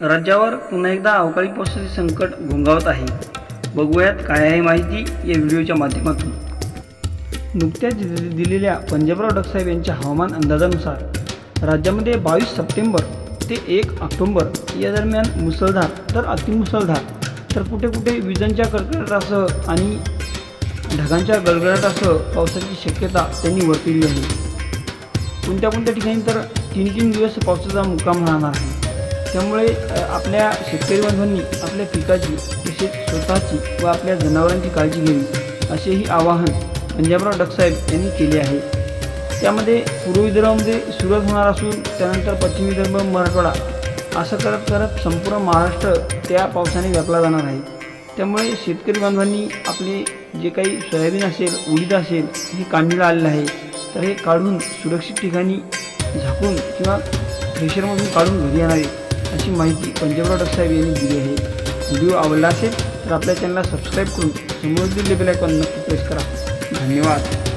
राज्यावर पुन्हा एकदा अवकाळी पावसाचे संकट घोंगावत आहे. बघूयात काय आहे माहिती या व्हिडिओच्या माध्यमातून. नुकत्याच दि- दिलेल्या पंजाबराव डकसाहेब यांच्या हवामान अंदाजानुसार राज्यामध्ये बावीस सप्टेंबर ते एक ऑक्टोंबर या दरम्यान मुसळधार तर अतिमुसळधार. तर कुठे कुठे विजांच्या कडकडाटासह आणि ढगांच्या गडगडाटासह पावसाची शक्यता त्यांनी वर्तवली आहे. कोणत्या कोणत्या ठिकाणी तर तीन तीन दिवस पावसाचा मुक्काम राहणार आहे? त्यामुळे आपल्या शेतकरी बांधवांनी आपल्या पिकाची तसेच स्वतःची व आपल्या जनावरांची काळजी घ्यावी असेही आवाहन पंजाबराव डगसाहेब यांनी केले आहे. त्यामध्ये पूर्व विदर्भामध्ये सुरुवात होणार असून त्यानंतर पश्चिम विदर्भ मराठवाडा असं करत करत संपूर्ण महाराष्ट्र त्या पावसाने व्यापला जाणार आहे. त्यामुळे शेतकरी बांधवांनी आपले जे काही सोयाबीन असेल उडीद असेल हे काढणीला आलेलं आहे. तर हे काढून सुरक्षित ठिकाणी झाकून किंवा थ्रेशरमधून काढून घरी आणावे अशी माहिती पंजाबराव डगसाहेब यांनी दिली आहे. व्हिडिओ आवडला असेल तर आपल्या चॅनलला सबस्क्राईब करून समोर दिलेले बेल आयकॉन नक्की प्रेस करा. धन्यवाद.